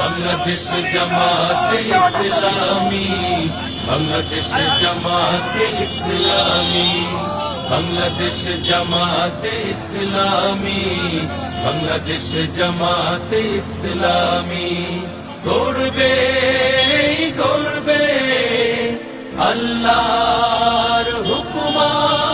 বাংলাদেশ জামাতে ইসলামী, বাংলাদেশ জামাতে ইসলামী, বাংলাদেশ জামাতে ইসলামী, বাংলাদেশ জামাতে ইসলামী। করবে করবে আল্লাহর হুকুমাত।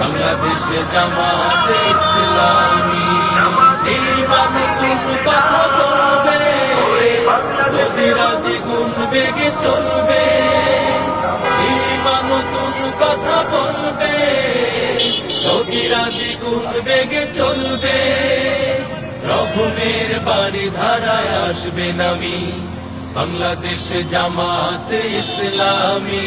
বাংলাদেশ জামাতে ইসলামী। ইমান কোন কথা বলবে। নদীরা দ্বিগুণ বেগে চলবে ইমান কোন কথা বলবে। নদীরা দ্বিগুণ বেগে চলবে, রহমের বাড়ি ধারায় আসবে নামি। বাংলাদেশ জামাতে ইসলামী।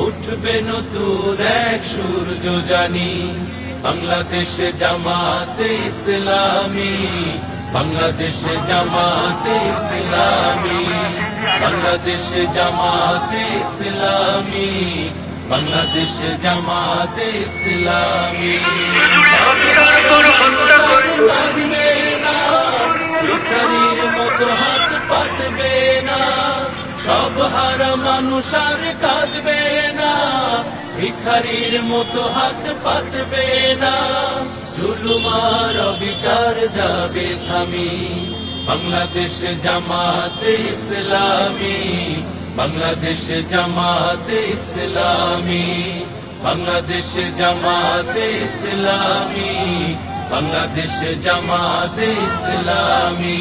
উঠবে নতুন এক সূর্য জানি। বাংলাদেশে জামাতে ইসলামী। বাংলাদেশে জামাতে ইসলামী। বাংলাদেশে জামাতে ইসলামী। বাংলাদেশে জামাতে ইসলামী। না। ভিখারির মতো হাত পাতবে না। সব হারা মানুষ আর কাঁদবে না, ভিখারির মতো হাত পাতবে না। জুলুমার বিচার যাবে থামি, বাংলাদেশ জামাতে ইসলামী, বাংলাদেশ জামাতে ইসলামী, বাংলাদেশ জামাতে ইসলামী, বাংলাদেশ জামাতে ইসলামী।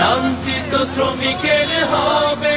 লাঞ্ছিত শ্রমিকের হবে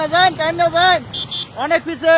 গা যান টাইম যান অনেক পিছে।